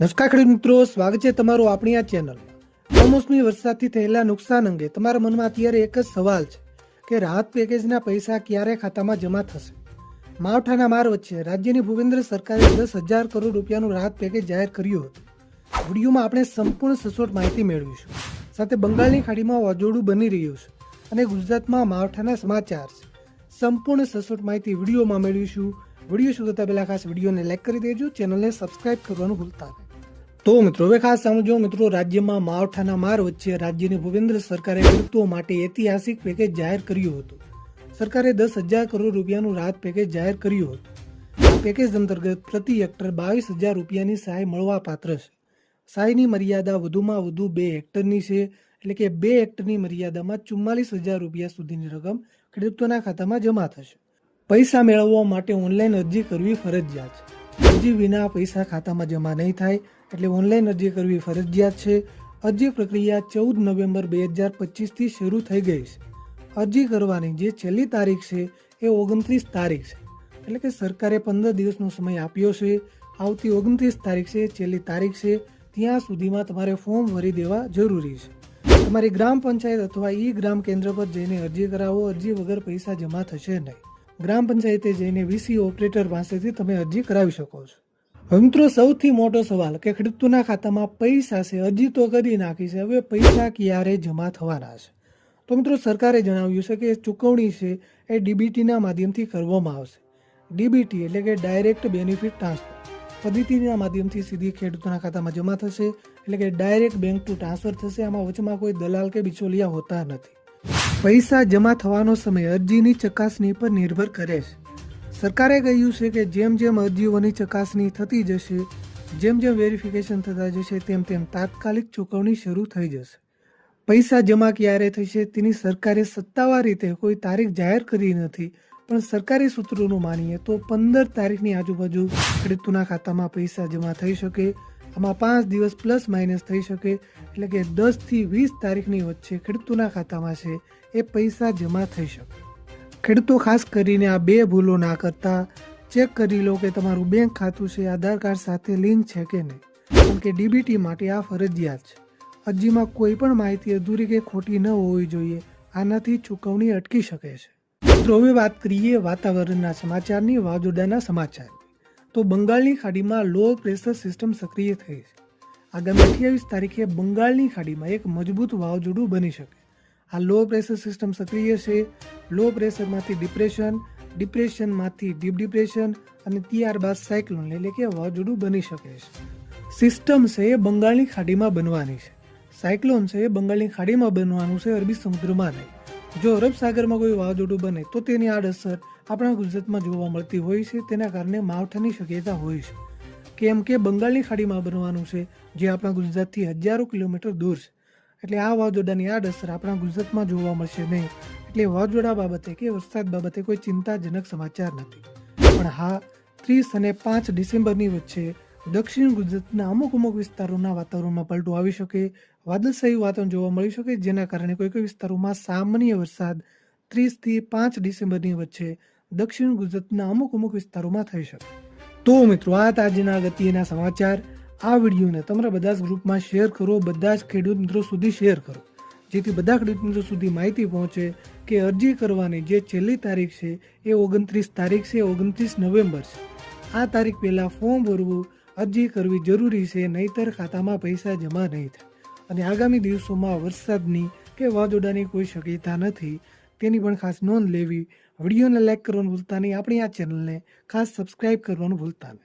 નમસ્કાર ખેડૂત મિત્રો, સ્વાગત છે તમારું આપણી આ ચેનલ. કમોસમી વરસાદથી થયેલા નુકસાન અંગે તમારા મનમાં અત્યારે એક જ સવાલ છે કે રાહત પેકેજના પૈસા ક્યારે ખાતામાં જમા થશે? માવઠાના માર વચ્ચે રાજ્યની ભૂપેન્દ્ર સરકારે દસ હજાર કરોડ રૂપિયાનું રાહત પેકેજ જાહેર કર્યું હતું. વિડીયોમાં આપણે સંપૂર્ણ સચોટ માહિતી મેળવીશું. સાથે બંગાળની ખાડીમાં વાજોડું બની રહ્યું છે અને ગુજરાતમાં માવઠાના સમાચાર છે. સંપૂર્ણ સચોટ માહિતી વિડીયોમાં મેળવીશું. વીડિયો શોધતા પહેલા ખાસ વિડીયોને લાઇક કરી દેજો, ચેનલને સબસ્ક્રાઇબ કરવાનું ભૂલતા નહીં. તો મિત્રો, હવે ખાસ સમજો મિત્રો, રાજ્યમાં માવઠાના માર વચ્ચે રાજ્યની ભૂપેન્દ્ર સરકારે ખેડૂતો માટે ઐતિહાસિક પેકેજ જાહેર કર્યું હતું. સરકારે દસ હજાર કરોડ રૂપિયાનું રાહત પેકેજ જાહેર કર્યું હતું. પેકેજ અંતર્ગત પ્રતિ હેક્ટર બાવીસ હજાર રૂપિયાની સહાય મળવા પાત્ર છે. સહાયની મર્યાદા વધુમાં વધુ બે હેક્ટરની છે, એટલે કે બે હેક્ટરની મર્યાદામાં ચુમ્માલીસ હજાર રૂપિયા સુધીની રકમ ખેડૂતોના ખાતામાં જમા થશે. પૈસા મેળવવા માટે ઓનલાઈન અરજી કરવી ફરજિયાત છે. અરજી વિના પૈસા ખાતામાં જમા નહીં થાય એટલે ઓનલાઈન અરજી કરવી ફરજિયાત છે. અરજી પ્રક્રિયા ચૌદ નવેમ્બર બે હજાર પચીસથી શરૂ થઈ ગઈ છે. અરજી કરવાની જે છેલ્લી તારીખ છે એ ઓગણત્રીસ તારીખ છે. એટલે કે સરકારે પંદર દિવસનો સમય આપ્યો છે. આવતી ઓગણત્રીસ તારીખ છે, છેલ્લી તારીખ છે, ત્યાં સુધીમાં તમારે ફોર્મ ભરી દેવા જરૂરી છે. તમારી ગ્રામ પંચાયત અથવા ઈ ગ્રામ કેન્દ્ર પર જઈને અરજી કરાવો. અરજી વગર પૈસા જમા થશે નહીં. ગ્રામ પંચાયતે જઈને વીસી ઓપરેટર પાસેથી તમે અરજી કરાવી શકો છો. હવે મિત્રો સૌથી મોટો સવાલ કે ખેડૂતોના ખાતામાં પૈસા છે, અરજી તો કરી નાખી છે, હવે પૈસા ક્યારે જમા થવાના છે? તો મિત્રો, સરકારે જણાવ્યું છે કે ચૂકવણી છે એ ડીબીટીના માધ્યમથી કરવામાં આવશે. ડીબીટી એટલે કે ડાયરેક્ટ બેનિફિટ ટ્રાન્સફર. પદ્ધતિના માધ્યમથી સીધી ખેડૂતોના ખાતામાં જમા થશે, એટલે કે ડાયરેક્ટ બેંક ટુ ટ્રાન્સફર થશે, આમાં વચમાં કોઈ દલાલ કે બિચોલિયા હોતા નથી. પૈસા જમા થવાનો સમય અરજીની ચકાસણી પર નિર્ભર કરે છે. સરકારે કહ્યું છે કે જેમ જેમ અરજીઓની ચકાસણી થતી જશે, જેમ જેમ વેરિફિકેશન થતા જશે, તેમ તેમ તાત્કાલિક ચૂકવણી શરૂ થઈ જશે. પૈસા જમા ક્યારે થશે તેની સરકારે સત્તાવાર રીતે કોઈ તારીખ જાહેર કરી નથી, પણ સરકારી સૂત્રોનું માનીએ તો પંદર તારીખની આજુબાજુ ખેડૂતોના ખાતામાં પૈસા જમા થઈ શકે આમાં પાંચ દિવસ પ્લસ માઇનસ થઈ શકે એટલે કે દસથી વીસ તારીખની વચ્ચે ખેડૂતોના ખાતામાં છે એ પૈસા જમા થઈ શકે. ખેડૂતો ખાસ કરીને આ બે ભૂલો ના કરતા ચેક કરી લો કે તમારું બેંક ખાતું છે, આધાર કાર્ડ સાથે લિંક છે કે નહીં. કારણ કે ડીબીટી માટે આ ફરજિયાત છે. અરજીમાં કોઈ પણ માહિતી અધૂરી કે ખોટી ન હોવી જોઈએ. આનાથી ચૂકવણી અટકી શકે છે. મિત્રો, હવે વાત કરીએ વાતાવરણના સમાચારની વાજોડાના સમાચાર તો બંગાળની ખાડીમાં લો પ્રેશર સિસ્ટમ સક્રિય થઈ છે. આગામી અઠ્યાવીસ તારીખે બંગાળની ખાડીમાં એક મજબૂત વાવાઝોડું બની શકે. આ લો પ્રેશર સિસ્ટમ સક્રિય છે. લો પ્રેશરમાંથી ડિપ્રેશન ડિપ્રેશનમાંથી ડીપ ડિપ્રેશન અને ત્યારબાદ સાયક્લોન એટલે કે વાવાઝોડું બની શકે છે. સિસ્ટમ છે એ બંગાળની ખાડીમાં બનવાની છે. સાયક્લોન છે એ બંગાળની ખાડીમાં બનવાનું છે અરબી સમુદ્રમાં નહીં. જો અરબ સાગરમાં કોઈ વાવાઝોડું બને, તો તેની આડઅસર આપણા ગુજરાતમાં જોવા મળતી હોય છે. તેના કારણે માવઠાની શક્યતા હોય છે. કેમ કે બંગાળની ખાડીમાં બનવાનું છે, જે આપણા ગુજરાતથી હજારો કિલોમીટર દૂર છે. એટલે આ વાવાઝોડાની આડઅસર આપણા ગુજરાતમાં જોવા મળશે નહીં. એટલે વાવાઝોડા બાબતે કે વરસાદ બાબતે કોઈ ચિંતાજનક સમાચાર નથી. પણ હા, ત્રીસ અને પાંચ ડિસેમ્બરની વચ્ચે દક્ષિણ ગુજરાતના અમુક અમુક વિસ્તારોના વાતાવરણમાં પલટો આવી શકે વાદળશાહી વાતાવરણ જોવા મળી શકે, જેના કારણે કોઈ કોઈ વિસ્તારોમાં સામાન્ય વરસાદ ત્રીસથી પાંચ ડિસેમ્બરની વચ્ચે દક્ષિણ ગુજરાતના અમુક અમુક વિસ્તારોમાં થઈ શકે. તો મિત્રો, આ તાજના ગતિના સમાચાર. આ વિડીયોને તમારા બધા જ ગ્રુપમાં શેર કરો, બધા જ ખેડૂત મિત્રો સુધી શેર કરો. જેથી બધા ખેડૂત મિત્રો સુધી માહિતી પહોંચે કે અરજી કરવાની જે છેલ્લી તારીખ છે, એ ઓગણત્રીસ તારીખ છે, ઓગણત્રીસ નવેમ્બર છે. આ તારીખ પહેલાં ફોર્મ ભરવું અરજી કરવી જરૂરી છે, નહીતર ખાતામાં પૈસા જમા નહીં થાય. અને આગામી દિવસોમાં વરસાદની કે વાવાઝોડાની કોઈ શક્યતા નથી, તેની પણ ખાસ નોંધ લેવી. વિડીયોને લાઇક કરવાનું ભૂલતા નહીં. આપણી આ ચેનલને ખાસ સબસ્ક્રાઇબ કરવાનું ભૂલતા નહીં.